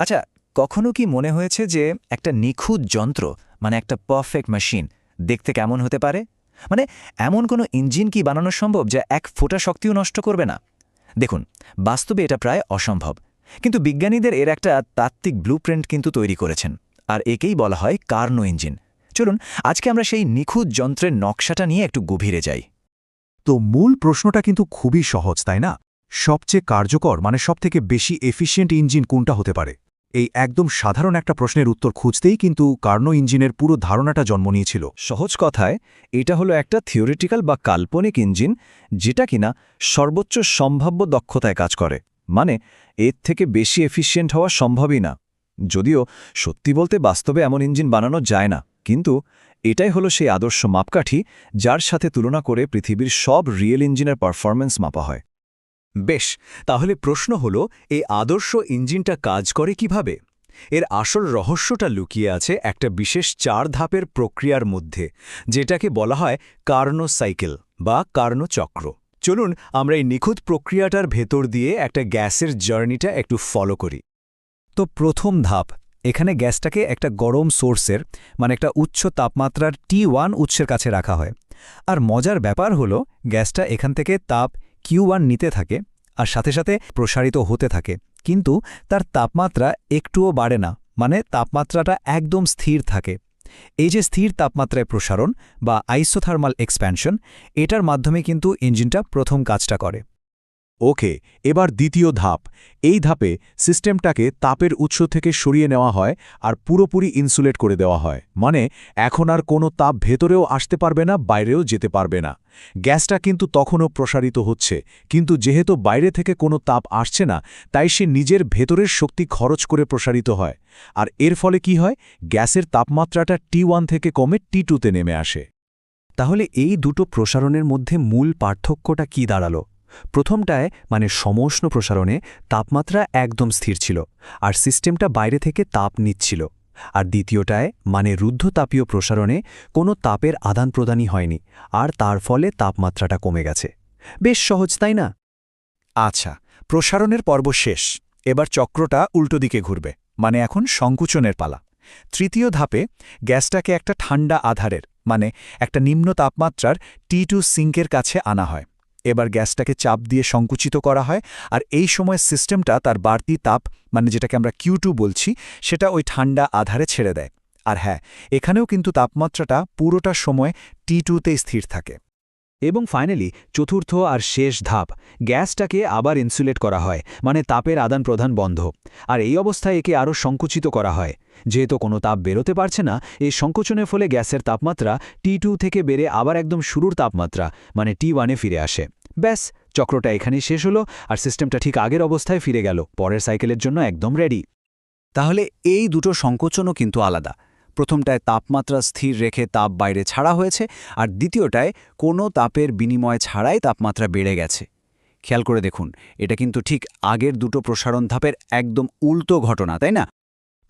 আচ্ছা কখনো কি মনে হয়েছে যে একটা নিখুঁত যন্ত্র মানে একটা পারফেক্ট মেশিন দেখতে কেমন হতে পারে? মানে এমন কোনো ইঞ্জিন কি বানানো সম্ভব যা এক ফোটা শক্তিও নষ্ট করবে না? দেখুন, বাস্তবে এটা প্রায় অসম্ভব। কিন্তু বিজ্ঞানীদের এর একটা তাত্ত্বিক ব্লুপ্রিন্ট কিন্তু তৈরি করেছেন, আর একেই বলা হয় কার্নো ইঞ্জিন। চলুন, আজকে আমরা সেই নিখুঁত যন্ত্রের নকশাটা নিয়ে একটু গভীরে যাই। তো মূল প্রশ্নটা কিন্তু খুবই সহজ, তাই না? সবচেয়ে কার্যকর মানে সবথেকে বেশি এফিশিয়েন্ট ইঞ্জিন কোনটা হতে পারে? এই একদম সাধারণ একটা প্রশ্নের উত্তর খুঁজতেই কিন্তু কার্নো ইঞ্জিনের পুরো ধারণাটা জন্ম নিয়েছিল। সহজ কথায়, এটা হলো একটা থিওরিটিক্যাল বা কাল্পনিক ইঞ্জিন যেটা কিনা সর্বোচ্চ সম্ভাব্য দক্ষতায় কাজ করে। মানে এর থেকে বেশি এফিশিয়েন্ট হওয়া সম্ভবই না। যদিও সত্যি বলতে বাস্তবে এমন ইঞ্জিন বানানো যায় না, কিন্তু এটাই হলো সেই আদর্শ মাপকাঠি যার সাথে তুলনা করে পৃথিবীর সব রিয়েল ইঞ্জিনের পারফরম্যান্স মাপা হয়। বেশ, তাহলে প্রশ্ন হল, এই আদর্শ ইঞ্জিনটা কাজ করে কীভাবে? এর আসল রহস্যটা লুকিয়ে আছে একটা বিশেষ চার ধাপের প্রক্রিয়ার মধ্যে, যেটাকে বলা হয় কার্নো সাইকেল বা কার্নো চক্র। চলুন, আমরা এই নিখুঁত প্রক্রিয়াটার ভেতর দিয়ে একটা গ্যাসের জার্নিটা একটু ফলো করি। তো প্রথম ধাপ, এখানে গ্যাসটাকে একটা গরম সোর্সের মানে একটা উচ্চ তাপমাত্রার টি ওয়ান উৎসের কাছে রাখা হয়। আর মজার ব্যাপার হলো, গ্যাসটা এখান থেকে তাপ কিউ নিতে থাকে আর সাথে সাথে প্রসারিত হতে থাকে। কিন্তু তার তাপমাত্রা একটুও বাড়ে না মানে তাপমাত্রাটা একদম স্থির থাকে। এই যে স্থির তাপমাত্রায় প্রসারণ বা আইসোথার্মাল এক্সপ্যানশন, এটার মাধ্যমে কিন্তু ইঞ্জিনটা প্রথম কাজটা করে। ওকে, এবার দ্বিতীয় ধাপ। এই ধাপে সিস্টেমটাকে তাপের উৎস থেকে সরিয়ে নেওয়া হয় আর পুরোপুরি ইনসুলেট করে দেওয়া হয়। মানে এখন আর কোনো তাপ ভেতরেও আসতে পারবে না, বাইরেও যেতে পারবে না। গ্যাসটা কিন্তু তখনও প্রসারিত হচ্ছে, কিন্তু যেহেতু বাইরে থেকে কোনো তাপ আসছে না, তাই সে নিজের ভেতরের শক্তি খরচ করে প্রসারিত হয়। আর এর ফলে কি হয়? গ্যাসের তাপমাত্রাটা টি থেকে কমে টি টুতে নেমে আসে। তাহলে এই দুটো প্রসারণের মধ্যে মূল পার্থক্যটা কি দাঁড়াল? প্রথমটায় মানে সমষ্ণ প্রসারণে তাপমাত্রা একদম স্থির ছিল, আর সিস্টেমটা বাইরে থেকে তাপ নিচ্ছিল আর দ্বিতীয়টায় মানে রুদ্ধতাপীয় প্রসারণে কোনো তাপের আদান প্রদানই হয়নি, আর তার ফলে তাপমাত্রাটা কমে গেছে। বেশ সহজ, তাই না? আচ্ছা প্রসারণের পর্ব শেষ। এবার চক্রটা উল্টো দিকে ঘুরবে মানে এখন সংকুচনের পালা। তৃতীয় ধাপে গ্যাসটাকে একটা ঠান্ডা আধারের মানে একটা নিম্ন তাপমাত্রার টি টু সিঙ্কের কাছে আনা হয়। এবার গ্যাসটাকে চাপ দিয়ে সংকুচিত করা হয় আর এই সময় সিস্টেমটা তার বাড়তি তাপ মানে যেটাকে আমরা কিউটু বলছি, সেটা ওই ঠান্ডা আধারে ছেড়ে দেয়। আর হ্যাঁ এখানেও কিন্তু তাপমাত্রাটা পুরোটা সময় টি টুতে স্থির থাকে। এবং ফাইনালি চতুর্থ আর শেষ ধাপ, গ্যাসটাকে আবার ইনসুলেট করা হয় মানে তাপের আদান প্রদান বন্ধ। আর এই অবস্থায় একে আরও সংকুচিত করা হয়। যেহেতু কোনো তাপ বেরোতে পারছে না, এই সংকোচনের ফলে গ্যাসের তাপমাত্রা টি টু থেকে বেড়ে আবার একদম শুরুর তাপমাত্রা মানে টি ওয়ানে ফিরে আসে। ব্যাস, চক্রটা এখানেই শেষ হলো আর সিস্টেমটা ঠিক আগের অবস্থায় ফিরে গেল। পরের সাইকেলের জন্য একদম রেডি তাহলে এই দুটো সংকোচনও কিন্তু আলাদা। প্রথমটায় তাপমাত্রা স্থির রেখে তাপ বাইরে ছাড়া হয়েছে আর দ্বিতীয়টায় কোনো তাপের বিনিময় ছাড়াই তাপমাত্রা বেড়ে গেছে। খেয়াল করে দেখুন, এটা কিন্তু ঠিক আগের দুটো প্রসারণ ধাপের একদম উল্টো ঘটনা, তাই না?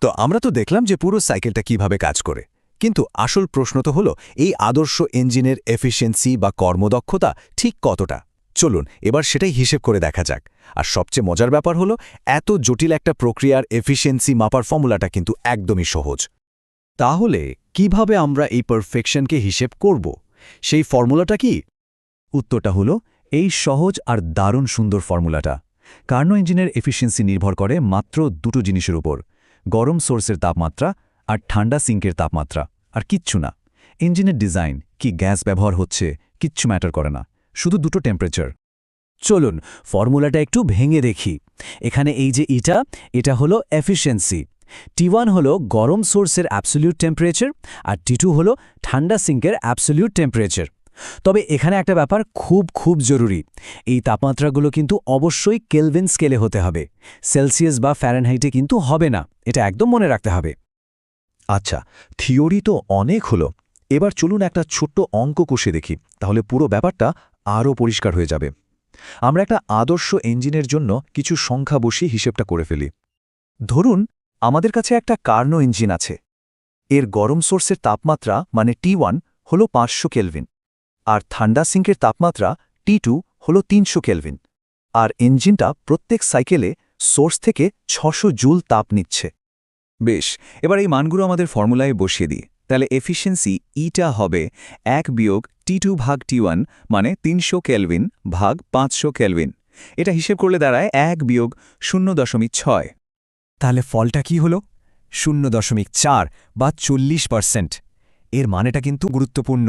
তো আমরা তো দেখলাম যে পুরো সাইকেলটা কীভাবে কাজ করে। কিন্তু আসল প্রশ্ন তো হলো, এই আদর্শ ইঞ্জিনের এফিসিয়েন্সি বা কর্মদক্ষতা ঠিক কতটা? চলুন, এবার সেটাই হিসেব করে দেখা যাক। আর সবচেয়ে মজার ব্যাপার হলো, এত জটিল একটা প্রক্রিয়ার এফিসিয়েন্সি মাপার ফর্মুলাটা কিন্তু একদমই সহজ। তাহলে কীভাবে আমরা এই পারফেকশনকে হিসেব করব? সেই ফর্মুলাটা কি? উত্তরটা হলো, এই সহজ আর দারুণ সুন্দর ফর্মুলাটা। কার্নো ইঞ্জিনের এফিসিয়েন্সি নির্ভর করে মাত্র দুটো জিনিসের উপর। গরম সোর্সের তাপমাত্রা আর ঠান্ডা সিঙ্কের তাপমাত্রা। আর কিচ্ছু না। ইঞ্জিনের ডিজাইন কি গ্যাস ব্যবহার হচ্ছে, কিচ্ছু ম্যাটার করে না। শুধু দুটো টেম্পারেচার চলুন, ফর্মুলাটা একটু ভেঙে দেখি। এখানে এই যে ইটা, এটা হলো এফিসিয়েন্সি টি ওয়ান হল গরম সোর্সের অ্যাবসলিউট টেম্পারেচার আর টি টু হল ঠান্ডা সিঙ্কের অ্যাবসলিউট টেম্পারেচার তবে এখানে একটা ব্যাপার খুব খুব জরুরি। এই তাপমাত্রাগুলো কিন্তু অবশ্যই কেলভিন স্কেলে হতে হবে। সেলসিয়াস বা ফ্যারেনহাইটে কিন্তু হবে না, এটা একদম মনে রাখতে হবে। আচ্ছা থিওরি তো অনেক হলো। এবার চলুন একটা ছোট্ট অঙ্ক কষে দেখি, তাহলে পুরো ব্যাপারটা আরও পরিষ্কার হয়ে যাবে। আমরা একটা আদর্শ ইঞ্জিনের জন্য কিছু সংখ্যা বসিয়ে হিসেবটা করে ফেলি। ধরুন আমাদের কাছে একটা কার্নো ইঞ্জিন আছে। এর গরম সোর্সের তাপমাত্রা মানে টি ওয়ান হল পাঁচশো কেলভিন, আর ঠান্ডা সিঙ্কের তাপমাত্রা টি টু হল তিনশো কেলভিন, আর ইঞ্জিনটা প্রত্যেক সাইকেলে সোর্স থেকে ছশো জুল তাপ নিচ্ছে। বেশ, এবার এই মানগুলো আমাদের ফর্মুলায় বসিয়ে দিই। তাহলে এফিসিয়েন্সি ইটা হবে এক বিয়োগ টি টু ভাগ টি ওয়ান মানে তিনশো কেলভিন ভাগ পাঁচশো কেলভিন। এটা হিসেব করলে দাঁড়ায় এক বিয়োগ শূন্য দশমিক ছয়। তাহলে ফলটা কি হলো? শূন্য দশমিক চার বা চল্লিশ পার্সেন্ট। এর মানেটা কিন্তু গুরুত্বপূর্ণ।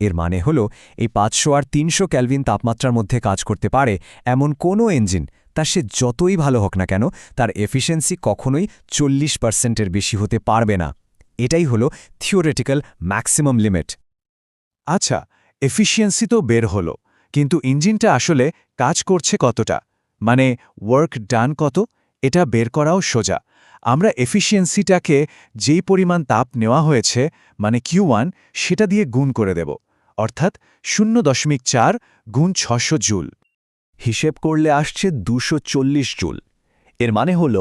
এর মানে হল, এই পাঁচশো আর তিনশো ক্যালভিন তাপমাত্রার মধ্যে কাজ করতে পারে এমন কোনো ইঞ্জিন তা সে যতই ভালো হোক না কেন, তার এফিসিয়েন্সি কখনোই চল্লিশ পার্সেন্টের বেশি হতে পারবে না। এটাই হলো থিওরেটিক্যাল ম্যাক্সিমাম লিমিট। আচ্ছা এফিসিয়েন্সি তো বের হলো, কিন্তু ইঞ্জিনটা আসলে কাজ করছে কতটা? মানে ওয়ার্ক ডান কত? এটা বের করাও সোজা। আমরা এফিসিয়েন্সিটাকে যেই পরিমাণ তাপ নেওয়া হয়েছে মানে কিউ সেটা দিয়ে গুণ করে দেব। অর্থাৎ শূন্য দশমিক চার গুণ ছশো জুল। হিসেব করলে আসছে দুশো জুল। এর মানে হল,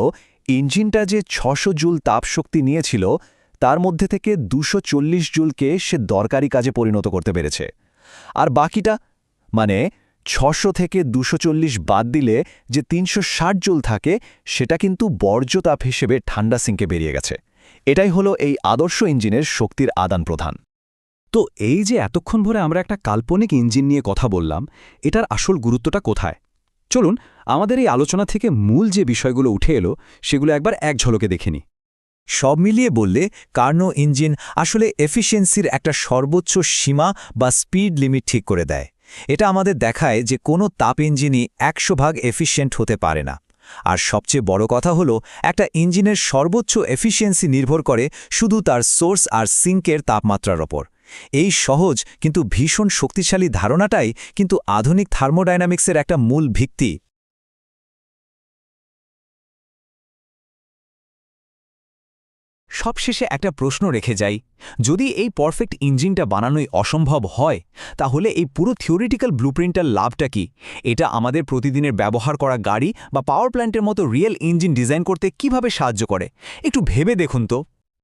ইঞ্জিনটা যে ছশো জুল তাপশক্তি নিয়েছিল, তার মধ্যে থেকে দুশো জুলকে সে দরকারি কাজে পরিণত করতে পেরেছে। আর বাকিটা মানে ছশো থেকে দুশো বাদ দিলে যে তিনশো জুল থাকে, সেটা কিন্তু বর্জ্য তাপ হিসেবে ঠান্ডা সিঙ্কে বেরিয়ে গেছে। এটাই হলো এই আদর্শ ইঞ্জিনের শক্তির আদান প্রদান। তো এই যে এতক্ষণ ভরে আমরা একটা কাল্পনিক ইঞ্জিন নিয়ে কথা বললাম, এটার আসল গুরুত্বটা কোথায়? চলুন, আমাদের এই আলোচনা থেকে মূল যে বিষয়গুলো উঠে এলো, সেগুলো একবার এক ঝলকে দেখে নিই। সব মিলিয়ে বললে, কার্নো ইঞ্জিন আসলে এফিসিয়েন্সির একটা সর্বোচ্চ সীমা বা স্পিড লিমিট ঠিক করে দেয়। এটা আমাদের দেখায় যে কোনো তাপ ইঞ্জিনই একশো ভাগ এফিসিয়েন্ট হতে পারে না। আর সবচেয়ে বড় কথা হলো, একটা ইঞ্জিনের সর্বোচ্চ এফিসিয়েন্সি নির্ভর করে শুধু তার সোর্স আর সিঙ্কের তাপমাত্রার ওপর। এই সহজ কিন্তু ভীষণ শক্তিশালী ধারণাটাই কিন্তু আধুনিক থার্মোডাইনামিক্সের একটা মূল ভিত্তি। সবশেষে একটা প্রশ্ন রেখে যাই, যদি এই পারফেক্ট ইঞ্জিনটা বানানোই অসম্ভব হয়, তাহলে এই পুরো থিওরিটিক্যাল ব্লুপ্রিন্টার লাভটা কি? এটা আমাদের প্রতিদিনের ব্যবহার করা গাড়ি বা পাওয়ার প্ল্যান্টের মতো রিয়েল ইঞ্জিন ডিজাইন করতে কীভাবে সাহায্য করে? একটু ভেবে দেখুন তো।